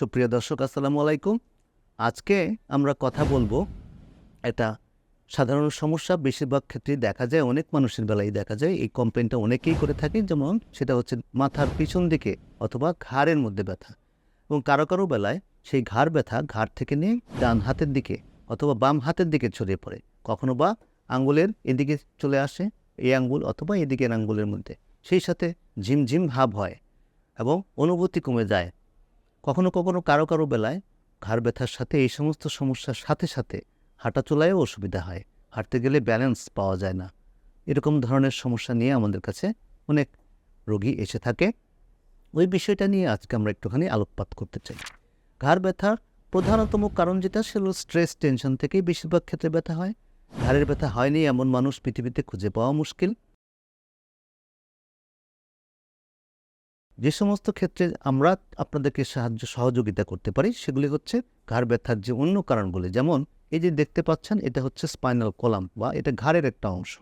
সুপ্রিয় দর্শক, আসসালামু আলাইকুম। আজকে আমরা কথা বলব এটা সাধারণ সমস্যা, বেশিরভাগ ক্ষেত্রেই দেখা যায়, অনেক মানুষের বেলায় দেখা যায়, এই কমপ্লেনটা অনেকেই করে থাকে, যেমন সেটা হচ্ছে মাথার পিছন দিকে অথবা ঘাড়ের মধ্যে ব্যথা। এবং কারও কারও বেলায় সেই ঘাড় ব্যথা ঘাড় থেকে নিয়ে ডান হাতের দিকে অথবা বাম হাতের দিকে ছড়িয়ে পড়ে। কখনো বা আঙ্গুলের এদিকে চলে আসে, এই আঙ্গুল অথবা এদিকের আঙ্গুলের মধ্যে। সেই সাথে ঝিমঝিম ভাব হয় এবং অনুভূতি কমে যায়। কখনো কখনো কারও কারও বেলায় ঘাড় ব্যথার সাথে এই সমস্ত সমস্যার সাথে সাথে হাঁটা চলায়ও অসুবিধা হয়। হাঁটতে গেলে ব্যালেন্স পাওয়া যায় না। এরকম ধরনের সমস্যা নিয়ে আমাদের কাছে অনেক রোগী এসে থাকে। ওই বিষয়টা নিয়ে আজকে আমরা একটুখানি আলোকপাত করতে চাই। ঘাড় ব্যথার প্রধানতম কারণ যেটা সেটা হলো স্ট্রেস টেনশন থেকেই বেশিরভাগ ক্ষেত্রে ব্যথা হয়। ঘাড়ের ব্যথা হয়নি এমন মানুষ পৃথিবীতে খুঁজে পাওয়া মুশকিল। যে সমস্ত ক্ষেত্রে আমরা আপনাদেরকে সাহায্য, সহযোগিতা করতে পারি, সেগুলি হচ্ছে ঘাড় ব্যথার যে অন্য কারণগুলি, যেমন এই যে দেখতে পাচ্ছেন, এটা হচ্ছে স্পাইনাল কলাম বা এটা ঘাড়ের একটা অংশ।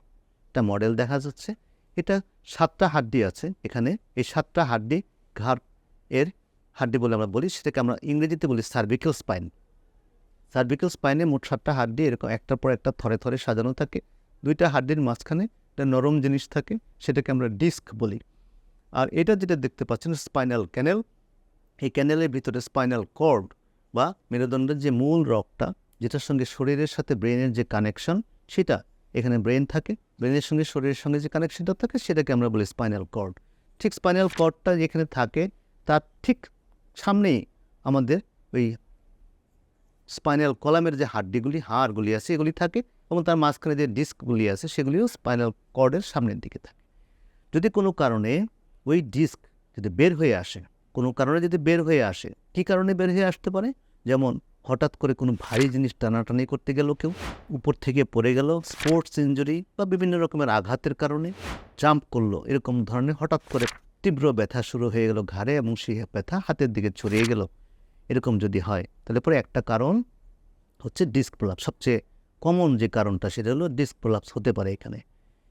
একটা মডেল দেখা যাচ্ছে। এটা সাতটা হাড্ডি আছে। এখানে এই সাতটা হাড্ডি ঘাড় এর হাড্ডি বলে আমরা বলি, সেটাকে আমরা ইংরেজিতে বলি সার্ভিক্যাল স্পাইন সার্ভিক্যাল স্পাইনে মোট সাতটা হাড্ডি, এরকম একটার পর একটা থরে থরে সাজানো থাকে। দুইটা হাড্ডির মাঝখানে একটা নরম জিনিস থাকে, সেটাকে আমরা ডিস্ক বলি। আর এটা যেটা দেখতে পাচ্ছেন স্পাইনাল ক্যানেল এই ক্যানেলের ভিতরে স্পাইনাল কর্ড বা মেরুদণ্ডের যে মূল রকটা যেটার সঙ্গে শরীরের সাথে ব্রেনের যে কানেকশন সেটা এখানে ব্রেন থাকে। ব্রেনের সঙ্গে শরীরের সঙ্গে যে কানেকশনটা থাকে, সেটাকে আমরা বলি স্পাইনাল কর্ড ঠিক স্পাইনাল কর্ডটা যেখানে থাকে, তার ঠিক সামনেই আমাদের ওই স্পাইনাল কলামের যে হাড্ডিগুলি, হাড়গুলি আছে, এগুলি থাকে এবং তার মাঝখানে যে ডিস্কগুলি আছে, সেগুলিও স্পাইনাল কর্ডের সামনের দিকে থাকে। যদি কোনো কারণে ওই ডিস্ক যদি বের হয়ে আসে, কোনো কারণে যদি বের হয়ে আসে, কী কারণে বের হয়ে আসতে পারে? যেমন হঠাৎ করে কোনো ভারী জিনিস টানাটানি করতে গেল কেউ, উপর থেকে পড়ে গেল স্পোর্টস ইঞ্জুরি বা বিভিন্ন রকমের আঘাতের কারণে জাম্প করল, এরকম ধরনের হঠাৎ করে তীব্র ব্যথা শুরু হয়ে গেল ঘাড়ে এবং সেই ব্যথা হাতের দিকে ছড়িয়ে গেল। এরকম যদি হয়, তাহলে পরে একটা কারণ হচ্ছে ডিস্ক প্রলাপস সবচেয়ে কমন যে কারণটা, সেটা হলো ডিস্ক প্রলাপস হতে পারে এখানে।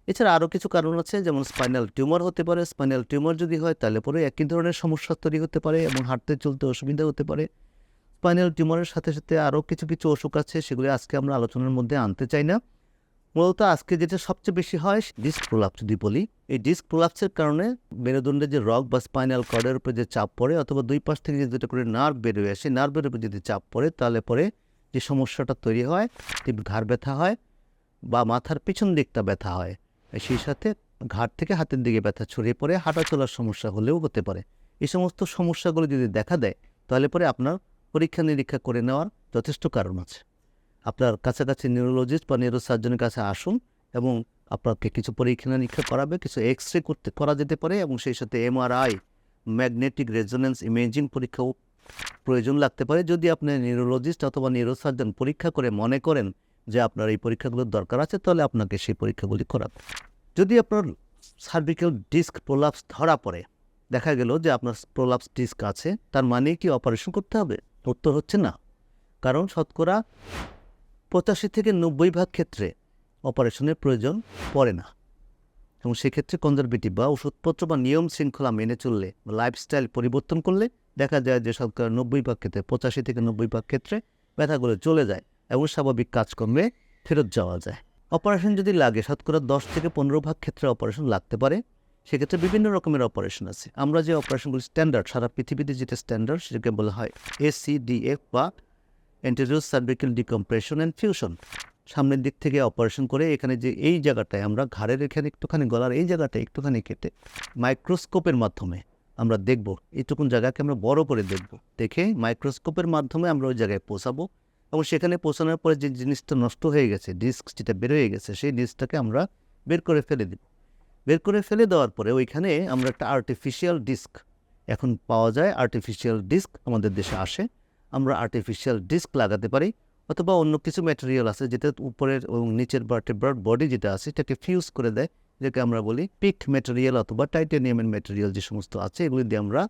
এছাড়া আরও কিছু কারণ আছে, যেমন স্পাইনাল টিউমার হতে পারে। স্পাইনাল টিউমার যদি হয়, তাহলে পরে একই ধরনের সমস্যা তৈরি হতে পারে, এবং হাঁটতে চলতে অসুবিধা হতে পারে। স্পাইনাল টিউমারের সাথে সাথে আরও কিছু কিছু অসুখ আছে, সেগুলি আজকে আমরা আলোচনার মধ্যে আনতে চাই না। মূলত আজকে যেটা সবচেয়ে বেশি হয় ডিস্ক প্রলাপস যদি বলি। এই ডিস্ক প্রলাপসের কারণে মেরুদণ্ডের যে রক বা স্পাইনাল কর্ডের উপরে যে চাপ পড়ে, অথবা দুই পাশ থেকে যে দুটো করে নার্ভ বেরোয় আসে নার্ভের উপরে যদি চাপ পড়ে, তাহলে পরে যে সমস্যাটা তৈরি হয় ঘাড় ব্যথা হয় বা মাথার পিছন দিকটা ব্যথা হয়। সেই সাথে ঘাট থেকে হাতের দিকে ব্যথা ছড়িয়ে পড়ে হাঁটা চলার সমস্যা হলেও হতে পারে। এই সমস্ত সমস্যাগুলো যদি দেখা দেয়, তাহলে পরে আপনার পরীক্ষা নিরীক্ষা করে নেওয়ার যথেষ্ট কারণ আছে। আপনার কাছাকাছি নিউরোলজিস্ট বা নিউরোসার্জনের কাছে আসুন এবং আপনাকে কিছু পরীক্ষা নিরীক্ষা করাবে, কিছু এক্স রে করতে, করা যেতে পারে এবং সেই সাথে এমআরআই ম্যাগনেটিক রেজোনেন্স ইমেজিং পরীক্ষাও প্রয়োজন লাগতে পারে। যদি আপনি নিউরোলজিস্ট অথবা নিউরোসার্জন পরীক্ষা করে মনে করেন যে আপনার এই পরীক্ষাগুলোর দরকার আছে, তাহলে আপনাকে সেই পরীক্ষাগুলি করাবে যদি আপনার সার্ভিক্যাল ডিস্ক প্রোলাপস ধরা পড়ে, দেখা গেল যে আপনার প্রোলাপস ডিস্ক আছে, তার মানে কি অপারেশন করতে হবে? উত্তর হচ্ছে না। কারণ শতকরা পঁচাশি থেকে নব্বই ভাগ ক্ষেত্রে অপারেশনের প্রয়োজন পড়ে না। এবং সেক্ষেত্রে কনজারভেটিভ বা ওষুধপত্র বা নিয়ম শৃঙ্খলা মেনে চললে লাইফস্টাইল পরিবর্তন করলে দেখা যায় যে শতকরা নব্বই ভাগ ক্ষেত্রে, পঁচাশি থেকে নব্বই ভাগ ক্ষেত্রে ব্যথাগুলো চলে যায়। এবং স্বাভাবিক কাজকর্মে ফেরত যাওয়া যায়। অপারেশন যদি লাগে, শতকরা দশ থেকে পনেরো ভাগ ক্ষেত্রে অপারেশন লাগতে পারে। সেক্ষেত্রে বিভিন্ন রকমের অপারেশন আছে। আমরা যে অপারেশনগুলি স্ট্যান্ডার্ড সারা পৃথিবীতে যেটা স্ট্যান্ডার্ড সেটাকে বলা হয় এসি এসিডিএফ বা anterior cervical decompression and fusion সামনের দিক থেকে অপারেশন করে এখানে যে এই জায়গাটায় আমরা ঘাড়ের এখানে একটুখানি, গলার এই জায়গাটা একটুখানি কেটে মাইক্রোস্কোপের মাধ্যমে আমরা দেখব। এইটুকুন জায়গাকে আমরা বড় করে দেখব। দেখে মাইক্রোস্কোপের মাধ্যমে আমরা ওই জায়গায় পৌঁছাবো। এবং সেখানে পৌঁছানোর পরে যে জিনিসটা নষ্ট হয়ে গেছে, ডিস্ক যেটা বের হয়ে গেছে, সেই ডিস্কটাকে আমরা বের করে ফেলে দেব। বের করে ফেলে দেওয়ার পরে ওইখানে আমরা একটা আর্টিফিশিয়াল ডিস্ক এখন পাওয়া যায়। আর্টিফিশিয়াল ডিস্ক আমাদের দেশে আসে। আমরা আর্টিফিশিয়াল ডিস্ক লাগাতে পারি অথবা অন্য কিছু ম্যাটেরিয়াল আছে যেটা উপরের এবং নিচের ভার্টেব্রার বডি যেটা আছে এটাকে ফিউজ করে দেয়। যেটাকে আমরা বলি পিক ম্যাটেরিয়াল অথবা টাইটেনিয়ামের ম্যাটেরিয়াল যে সমস্ত আছে, এগুলি দিয়ে আমরা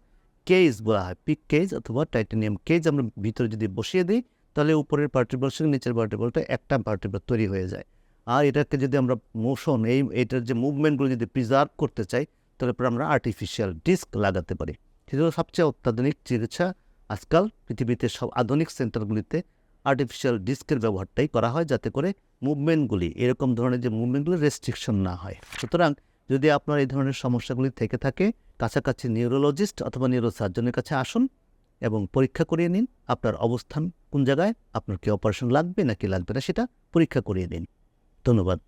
কেজ বলা হয়। পিক কেজ অথবা টাইটেনিয়াম কেজ আমরা ভিতরে যদি বসিয়ে দিই তাহলে উপরের পার্টিবল সঙ্গে নিচের পার্টিবলটা একটা পার্টিবল তৈরি হয়ে যায়। আর এটাকে যদি আমরা মোশন এই, এটার যে মুভমেন্টগুলো যদি প্রিজার্ভ করতে চাই, তাহলে পরে আমরা আর্টিফিশিয়াল ডিস্ক লাগাতে পারি। সেটা সবচেয়ে অত্যাধুনিক চিকিৎসা। আজকাল পৃথিবীতে সব আধুনিক সেন্টারগুলিতে আর্টিফিশিয়াল ডিস্কের ব্যবহারটাই করা হয় যাতে করে মুভমেন্টগুলি এরকম ধরনের যে মুভমেন্টগুলি রেস্ট্রিকশন না হয়। সুতরাং যদি আপনার এই ধরনের সমস্যাগুলি থেকে থাকে, কাছাকাছি নিউরোলজিস্ট অথবা নিউরোসার্জনের কাছে আসুন এবং পরীক্ষা করিয়ে নিন আপনার অবস্থান কোন জায়গায়, আপনার কি অপারেশন লাগবে নাকি লাগবে না সেটা পরীক্ষা করিয়ে দিন। ধন্যবাদ।